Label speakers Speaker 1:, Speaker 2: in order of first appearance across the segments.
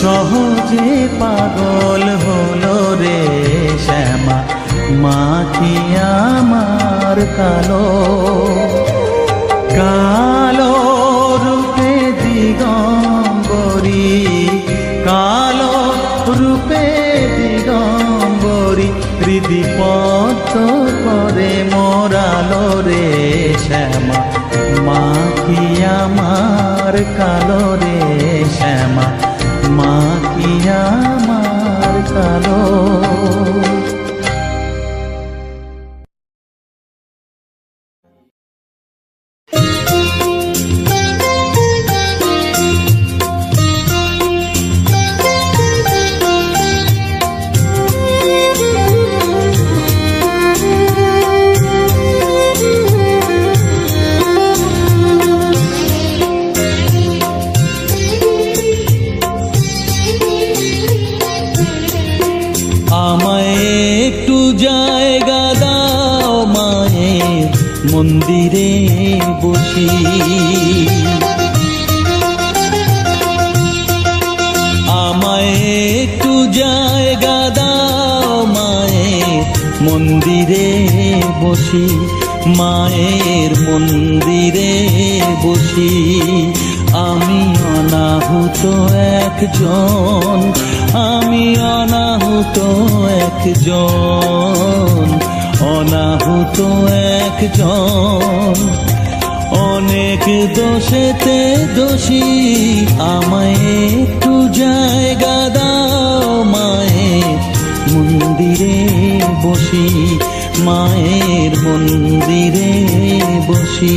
Speaker 1: সহজে পাগল হলো রে শ্যামা মা কি আমার কালো। কালো রূপে দিগম্বরী, কালো রূপে দিগম্বরী হৃদিপত করে মোরালো রে শ্যামা মা কি আমার কালো বসি মায়ের মন্দিরে বসি।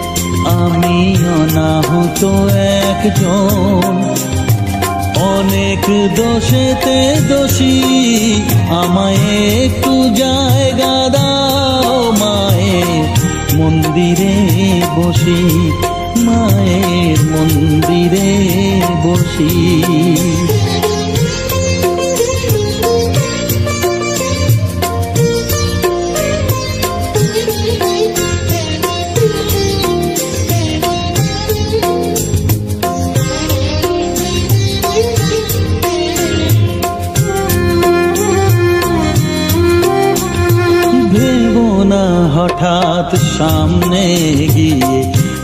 Speaker 1: আমি অনাহত একজন। অনেক দোষেতে দোষী, আমায় একটু জায়গা দাও মায়ে মন্দিরে বসি, মায়ের মন্দিরে বসি।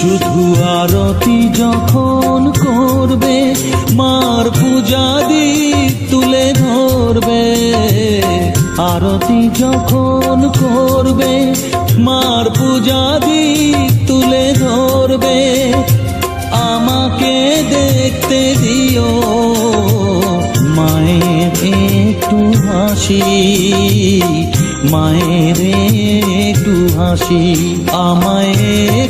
Speaker 1: শুধু আরতি যখন করবে, মার পূজা দীপ তুলে ধরবে। আরতি যখন করবে, মার পূজা দীপ তুলে ধরবে। আমাকে দেখতে দিও, মায়ের একটু হাসি, মায়ের একটু হাসি, আমায়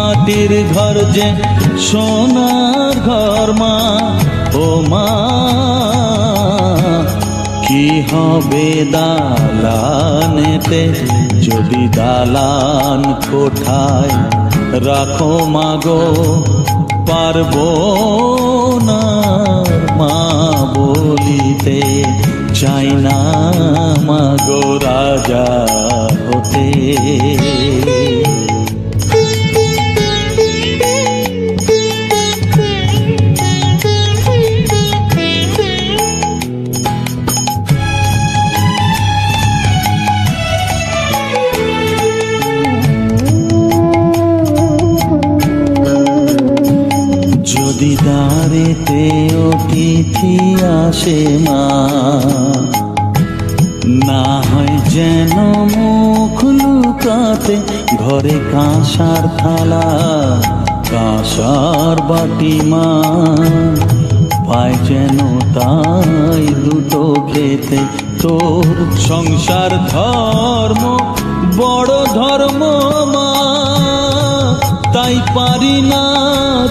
Speaker 1: মাটির ঘর যে সোনার ঘর মা, ও মা, কি হবে দালানেতে যদি দালান কোঠায় রাখো মাগো পারব না। কাঁসার বাটি মা পায় যেন তাই দুটো খেতে। তোর সংসার ধর্ম, বড় ধর্ম মা। তাই পারি না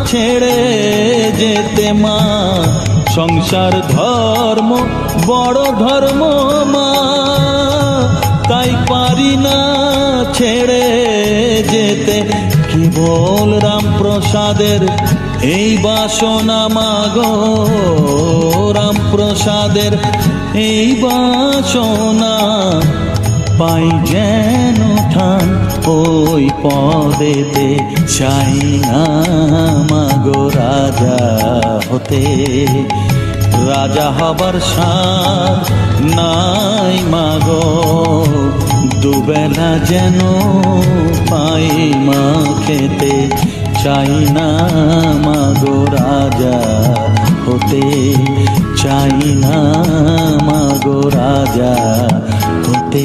Speaker 1: ছেড়ে যেতে মা। সংসার ধর্ম, বড় ধর্ম মা। তাই পারি না ছেড়ে যেতে। কেবল রামপ্রসাদের এই বাসনা মাগো রামপ্রসাদের, এই বাসনা পাই যেন ঠান ওই পদেতে। চাই না মাগো রাজা হতে। রাজা হবার সার নাই মাগো, দুবেলা যেন পাই মা খেতে। চাই না মাগো রাজা হতে চাই না মাগো রাজা হতে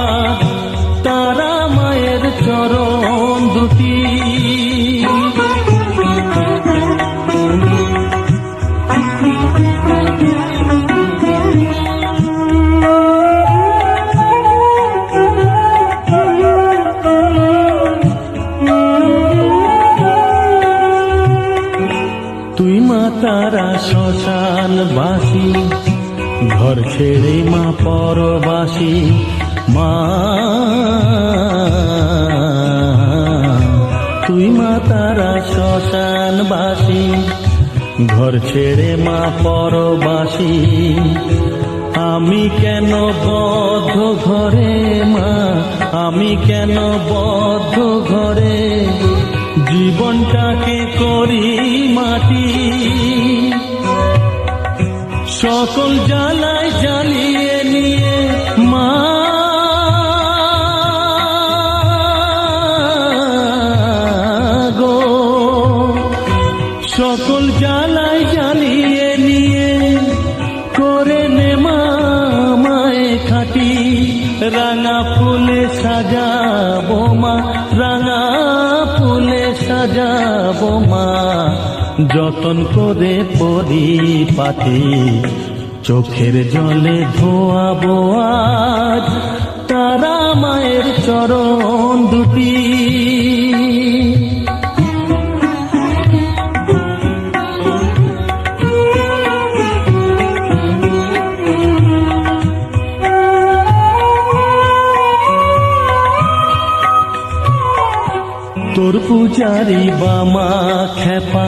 Speaker 1: চরণ দুটি। যতন করে পরি পাতি চোখের জলে ধোয়াবো আজ তারা মায়ের চরণ দুটি। তোর পূজারি বামা খেপা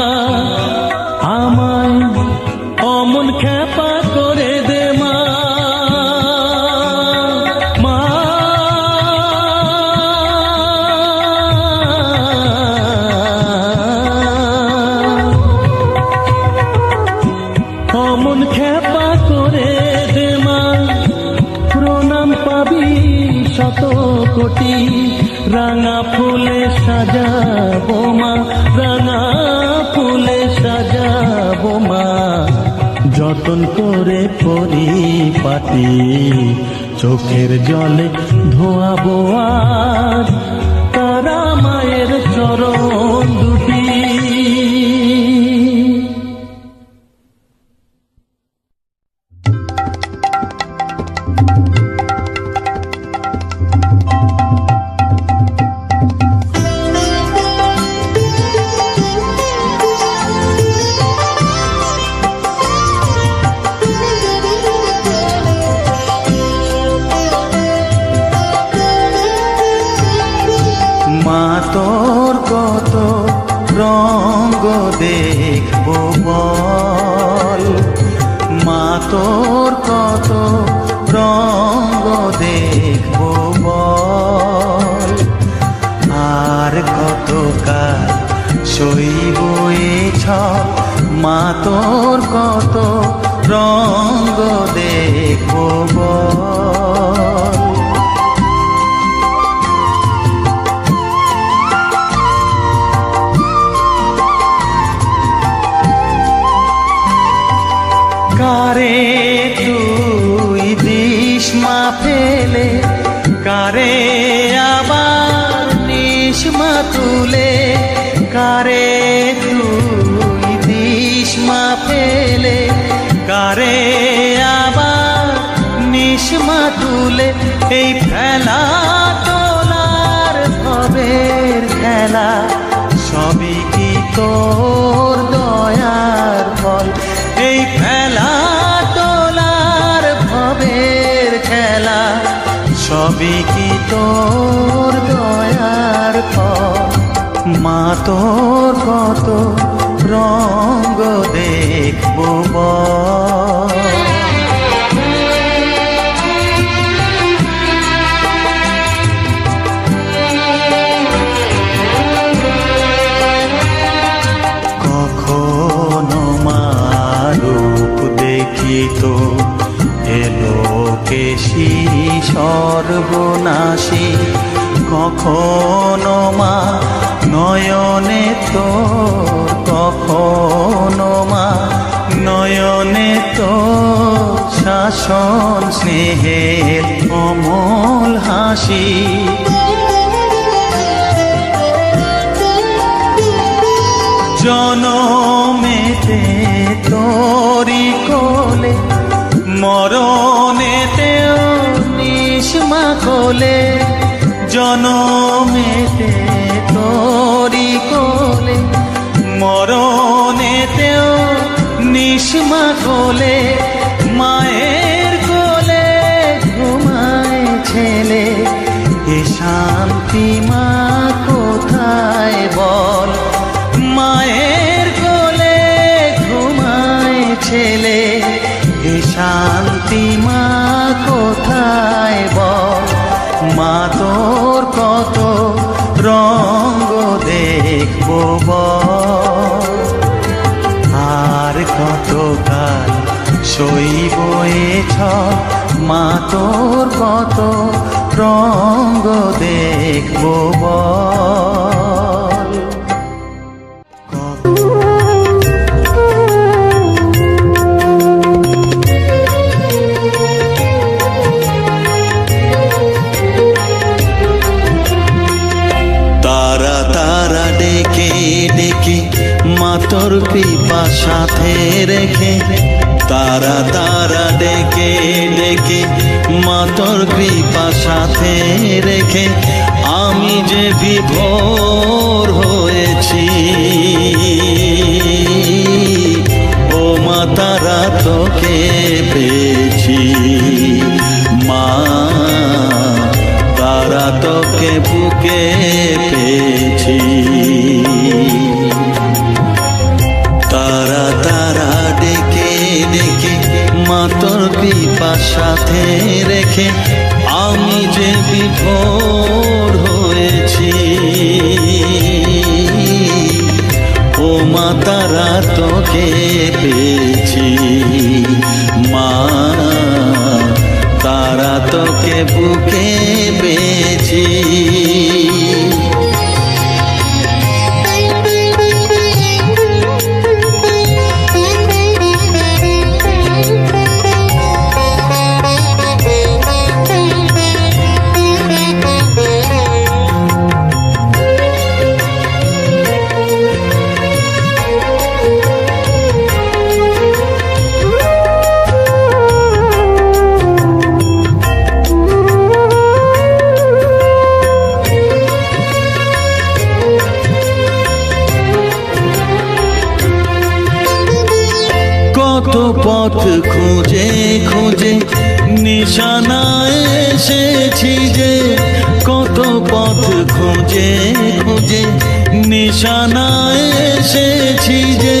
Speaker 1: করে পরিপাটি চোখের জলে ধোয়াবো আর তারা মায়ের চরণ দুটি মা তোর কত রঙ্গ দেখব কারে তুই দিস মা ফেলে? কারে আবার নিস মা তুলে? কারে কারে আবার নিস মা তুলে এই ফেলা তোলার ভবের খেলা। সবই কি তোর দয়ার ফল? এই খেলা তোলার ভবের খেলা। সবই কি তোর দয়ার ফল? মা তোর কত রঙ্গ দেখব বল? সর্বনাশী। কখনো মা নয়নে তো কখনো মা নয়নে তো শাসন স্নেহের অমল হাসি। কোলে জনমেতে তোরি কোলে মরণেতেও নিষ্মা কোলে। মা তোর কত রঙ্গ দেখব বল। রেখে আমি যে বিভোর হয়েছি। ও মা, তারা তোকে পেয়েছি। মা, তারা তোকে বুকে পেয়েছি। তারা তারা ডেকে ডেকে মাতর কৃপা সাথে রেখে বিভোর হয়েছি। ও মা তারা তোকে পেয়েছি। মা তারা তোকে বুকে পেয়েছি। খুঁজে নিশানা এসেছি যে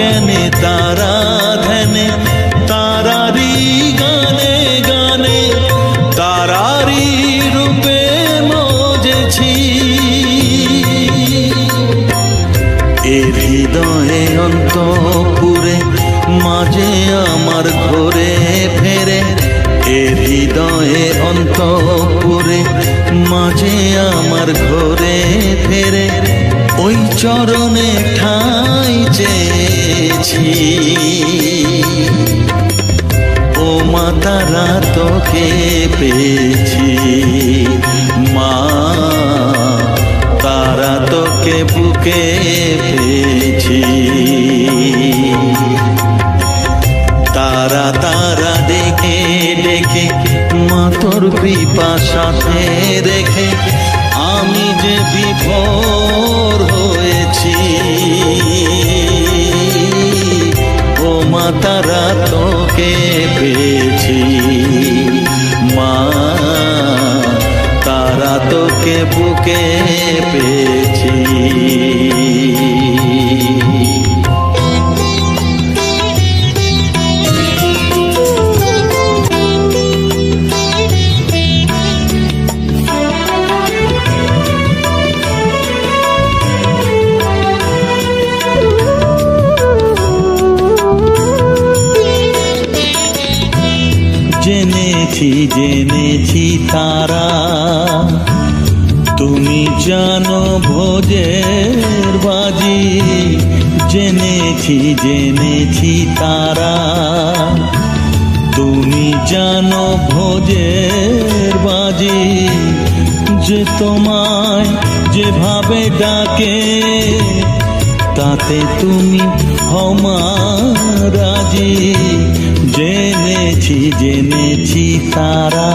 Speaker 1: জ্ঞানে তারা ধ্যানে তারারি গানে গানে তারারি রূপে মজেছি। এ হৃদয়ে অন্তপুরে, মাঝে আমার ঘরে ফেরে। এ হৃদয়ে অন্তপুরে, মাঝে আমার ঘরে ফেরে। ওই চরণে তারা তোকে পেয়েছি। মা, তারা তোকে বুকে পেয়েছি। তারা তারা ডেকে ডেকে, মা তোর কৃপা সাথে রেখে ভোজের বাজি যে তোমায় যেভাবে ডাকে তাতে তুমি হমারাজি জেনেছি জেনেছি তারা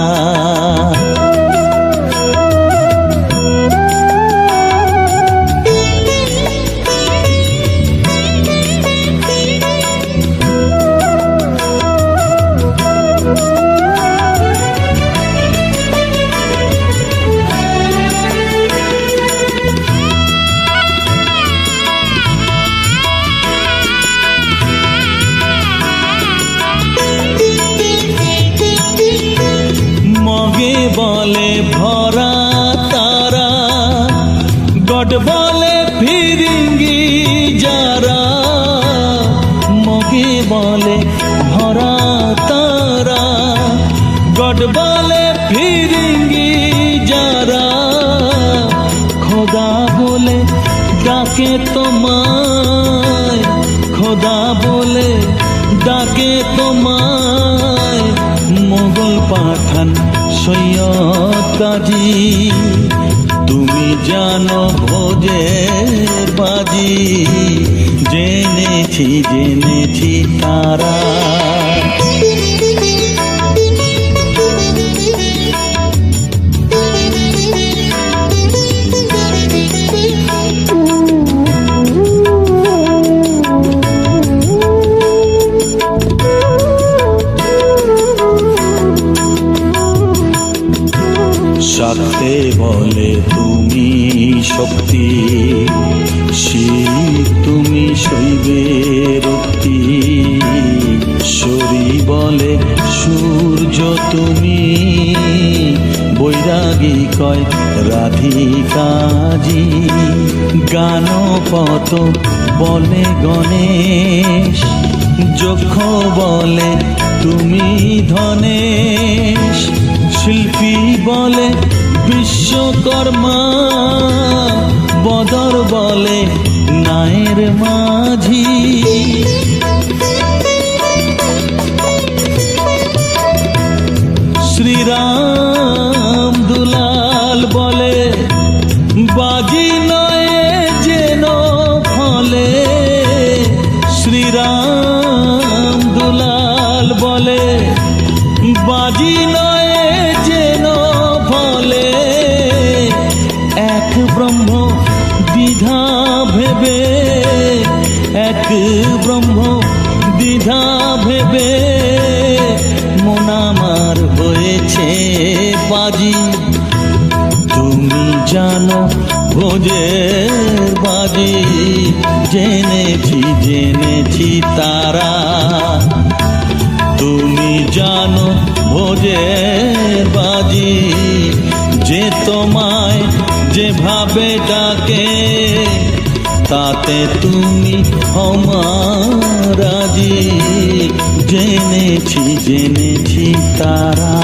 Speaker 1: ভরা তারা গড বলে ফিরিঙ্গি যারা, খোদা বলে ডাকে তোমায়, খোদা বলে ডাকে তোমায়, মোগল পাঠান সৈয়দ কাজী তুমি জানো ভোজে বাজি। জেনেছি জেনেছি তারা। সাথে বলে তুমি শক্তি শিব কয় রাধিকাজি। গানপত বলে গণেশ, যক্ষ বলে তুমি ধনেশ। শিল্পী বলে বিশ্বকর্মা, বদর বলে নায়ের মাঝি। ব্রহ্ম, দ্বিধা ভেবে, এক ব্রহ্ম, দ্বিধা ভেবে মনামার হয়েছে বাজি। তুমি জানো ভোজের বাজি, জেনেছি জেনেছি তারা। তুমি জানো ভোজের বাজি, যে তোমায় যেভাবে ডাকে তাতে তুমি হমারাজি জেনেছি জেনেছি তারা।